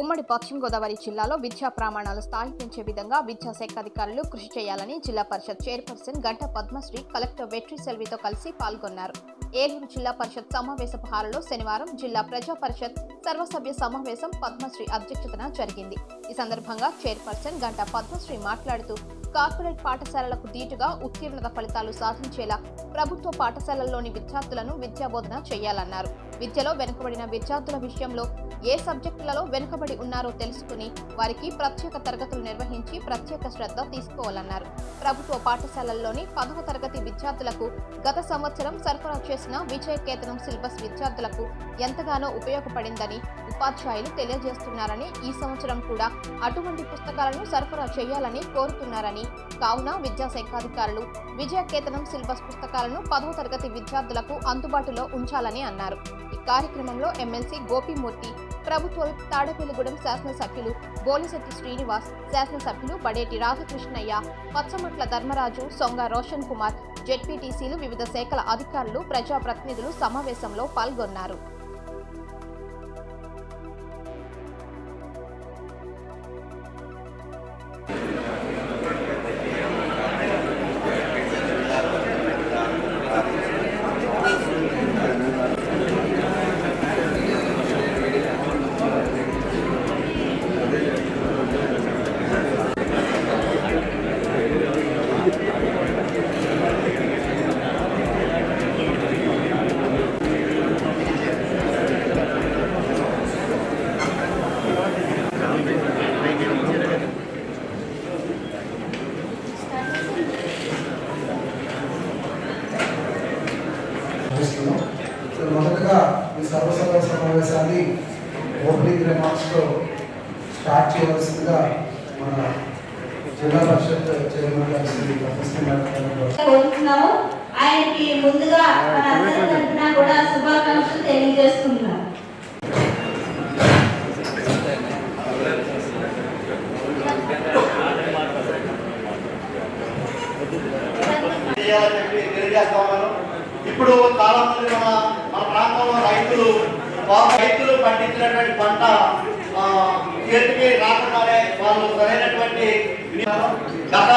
ఉమ్మడి పశ్చిమ గోదావరి జిల్లాలో విద్యా ప్రమాణాలు స్థాయి పెంచే విధంగా విద్యాశాఖ అధికారులు కృషి చేయాలని జిల్లా పరిషత్ చైర్పర్సన్ గంట పద్మశ్రీ కలెక్టర్ వెట్రి సెల్వితో కలిసి పాల్గొన్నారు. ఏలూరు జిల్లా పరిషత్ సమావేశపు హాలులో శనివారం జిల్లా ప్రజా పరిషత్ సర్వసభ్య సమావేశం పద్మశ్రీ అధ్యక్షతన జరిగింది. ఈ సందర్భంగా చైర్పర్సన్ గంట పద్మశ్రీ మాట్లాడుతూ కార్పొరేట్ పాఠశాలలకు దీటుగా ఉత్తీర్ణత ఫలితాలు సాధించేలా ప్రభుత్వ పాఠశాలల్లోని విద్యార్థులను విద్యాబోధన చేయాలన్నారు. విద్యలో వెనుకబడిన విద్యార్థుల విషయంలో ఏ సబ్జెక్టులలో వెనుకబడి ఉన్నారో తెలుసుకుని వారికి ప్రత్యేక తరగతులు నిర్వహించి ప్రత్యేక శ్రద్ధ తీసుకోవాలన్నారు. ప్రభుత్వ పాఠశాలల్లోని పదవ తరగతి విద్యార్థులకు గత సంవత్సరం సరఫరా చేసిన విజయకేతనం సిలబస్ విద్యార్థులకు ఎంతగానో ఉపయోగపడిందని ఉపాధ్యాయులు తెలియజేస్తున్నారని ఈ సంవత్సరం కూడా అటువంటి పుస్తకాలను సరఫరా చేయాలని కోరుతున్నారని కావున విద్యాశాఖాధికారులు విజయకేతనం సిలబస్ పుస్తకాలను పదవ తరగతి విద్యార్థులకు అందుబాటులో ఉంచాలని అన్నారు. ఈ కార్యక్రమంలో ఎమ్మెల్సీ గోపిమూర్తి ప్రభుత్వ తాడపల్లిగూడెం తాడేపల్లిగూడెం శాసనసభ్యులు బోలిశెట్టి శ్రీనివాస్ శాసనసభ్యులు బడేటి రాధాకృష్ణయ్య పచ్చమట్ల ధర్మరాజు సొంగ రోషన్ కుమార్ జెడ్పీటీసీలు వివిధ శాఖల అధికారులు ప్రజాప్రతినిధులు సమావేశంలో పాల్గొన్నారు. ఓపెనింగ్ రిమార్క్స్తో స్టార్ట్ చేయవలసిందిగా మన జిల్లా పరిషత్ చైర్మన్ గారు శ్రీ ప్రొఫెసర్ మేడం గారు కోరుతున్నాము. ఆయనకి ముందుగా మన అందరి తరఫున కూడా శుభాకాంక్షలు తెలియజేస్తున్నాం. ఇప్పుడు చాలా మంది మన మన ప్రాంతంలో రైతులు పండించినటువంటి పంట చేతికి రాకుండానే వాళ్ళు సరైనటువంటి గత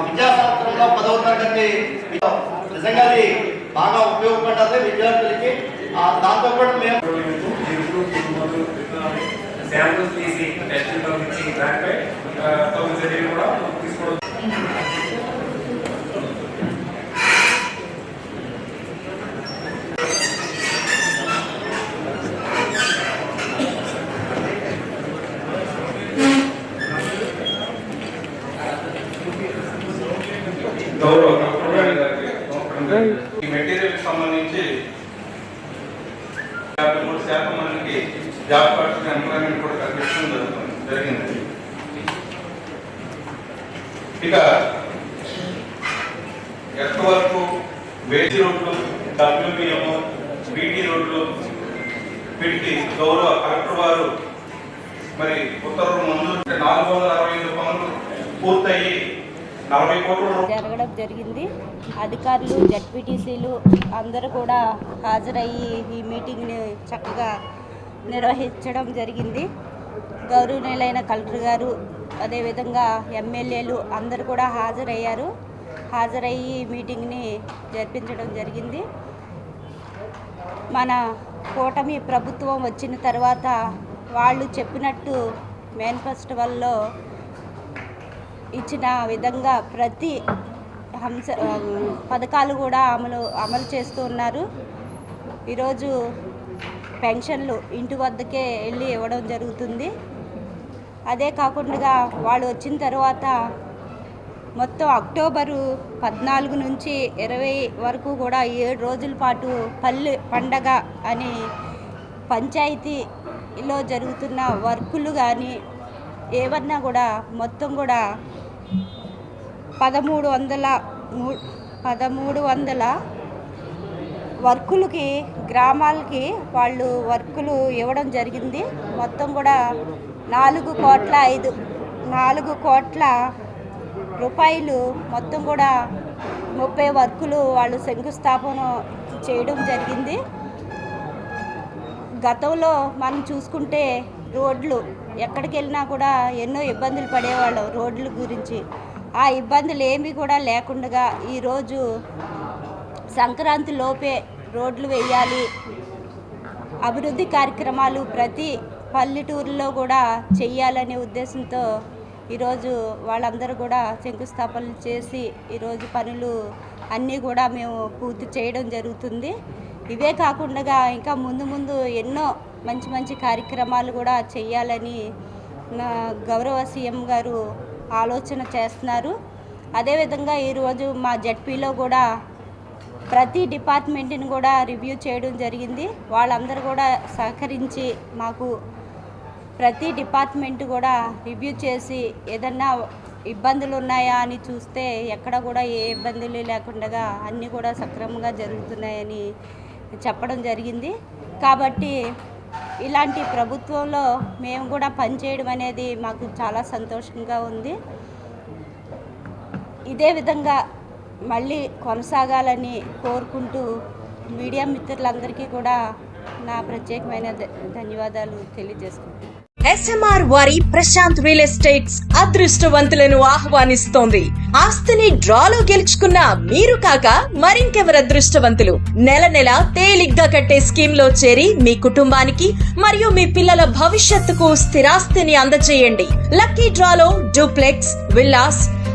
విద్యా సంవత్సరంలో పదవ తరగతి నిజంగా అది బాగా ఉపయోగపడ్డది విద్యార్థులకి. దాంతో కూడా మేము శాంపుల్స్ తీసి టెస్ట్ పంపించి దానిపై ఆ, తగు చర్యలు కూడా తీసుకోవడం గౌరవ కలెక్టర్ గారికి ఈ మెటీరియల్ సంబంధించి యాభై మూడు శాతం మందికి జాబ్ కార్డ్స్ ఎంప్లాయ్మెంట్ కూడా కల్పించడం జరుగుతుంది. జరిగింది. ఇక ఎంతవరకు వరకు వేసి రోడ్లు డబ్ల్యూబిఎం బీటీ రోడ్లు పెట్టి గౌరవ కలెక్టర్ వారు మరి ఉత్తర్వులు మంజూరు నాలుగు వందల అరవై ఐదు పనులు పూర్తయ్యి నలభై కోట్ల జరగడం జరిగింది. అధికారులు జడ్పీటీసీలు అందరూ కూడా హాజరయ్యి ఈ మీటింగ్ని చక్కగా నిర్వహించడం జరిగింది. గౌరవనీయులైన కలెక్టర్ గారు అదేవిధంగా ఎమ్మెల్యేలు అందరూ కూడా హాజరయ్యారు. హాజరయ్యి మీటింగ్ని జరిపించడం జరిగింది. మన కూటమి ప్రభుత్వం వచ్చిన తర్వాత వాళ్ళు చెప్పినట్టు మేనిఫెస్టివల్లో ఇచ్చిన విధంగా ప్రతి హంస పథకాలు కూడా అమలు అమలు చేస్తూ ఉన్నారు. ఈరోజు పెన్షన్లు ఇంటి వద్దకే వెళ్ళి ఇవ్వడం జరుగుతుంది. అదే కాకుండా వాళ్ళు వచ్చిన తర్వాత మొత్తం అక్టోబరు పద్నాలుగు నుంచి ఇరవై వరకు కూడా ఏడు రోజుల పాటు పల్లె పండగ అని పంచాయతీలో జరుగుతున్న వర్కులు కానీ ఏమన్నా కూడా మొత్తం కూడా పదమూడు వందల మూ- పదమూడు వందల వర్కులకి గ్రామాలకి వాళ్ళు వర్కులు ఇవ్వడం జరిగింది. మొత్తం కూడా నాలుగు కోట్ల ఐదు నాలుగు కోట్ల రూపాయలు మొత్తం కూడా ముప్పై వర్కులు వాళ్ళు శంకుస్థాపన చేయడం జరిగింది. గతంలో మనం చూసుకుంటే రోడ్లు ఎక్కడికి వెళ్ళినా కూడా ఎన్నో ఇబ్బందులు పడేవాళ్ళం రోడ్ల గురించి. ఆ ఇబ్బందులు ఏమీ కూడా లేకుండా ఈరోజు సంక్రాంతి లోపే రోడ్లు వేయాలి. అభివృద్ధి కార్యక్రమాలు ప్రతి పల్లెటూరులో కూడా చెయ్యాలనే ఉద్దేశంతో ఈరోజు వాళ్ళందరూ కూడా శంకుస్థాపనలు చేసి ఈరోజు పనులు అన్నీ కూడా మేము పూర్తి చేయడం జరుగుతుంది. ఇవే కాకుండా ఇంకా ముందు ముందు ఎన్నో మంచి మంచి కార్యక్రమాలు కూడా చేయాలని గౌరవ సీఎం గారు ఆలోచన చేస్తున్నారు. అదేవిధంగా ఈరోజు మా జడ్పీలో కూడా ప్రతి డిపార్ట్మెంట్ని కూడా రివ్యూ చేయడం జరిగింది. వాళ్ళందరూ కూడా సహకరించి మాకు ప్రతి డిపార్ట్మెంట్ కూడా రివ్యూ చేసి ఏదన్నా ఇబ్బందులు ఉన్నాయా అని చూస్తే ఎక్కడ కూడా ఏ ఇబ్బందులు లేకుండా అన్నీ కూడా సక్రమంగా జరుగుతున్నాయని చెప్పడం జరిగింది. కాబట్టి ఇలాంటి ప్రభుత్వంలో మేము కూడా పనిచేయడం అనేది మాకు చాలా సంతోషంగా ఉంది. ఇదే విధంగా మళ్ళీ కొనసాగాలని కోరుకుంటూ మీడియా మిత్రులందరికీ కూడా నా ప్రత్యేకమైన ధన్యవాదాలు తెలియజేస్తున్నాను ఎస్ఎంఆర్ వారి ప్రశాంత్ రియల్ ఎస్టేట్స్ అదృష్టవంతులను ఆహ్వానిస్తోంది. ఆస్తిని డ్రాలో గెలుచుకున్న మీరు కాక మరింకెవరు అదృష్టవంతులు? నెల నెల తేలిగ్గా కట్టే స్కీమ్లో చేరి మీ కుటుంబానికి మరియు మీ పిల్లల భవిష్యత్తుకు స్థిరాస్తిని అందజేయండి. లక్కీ డ్రాలో duplex villas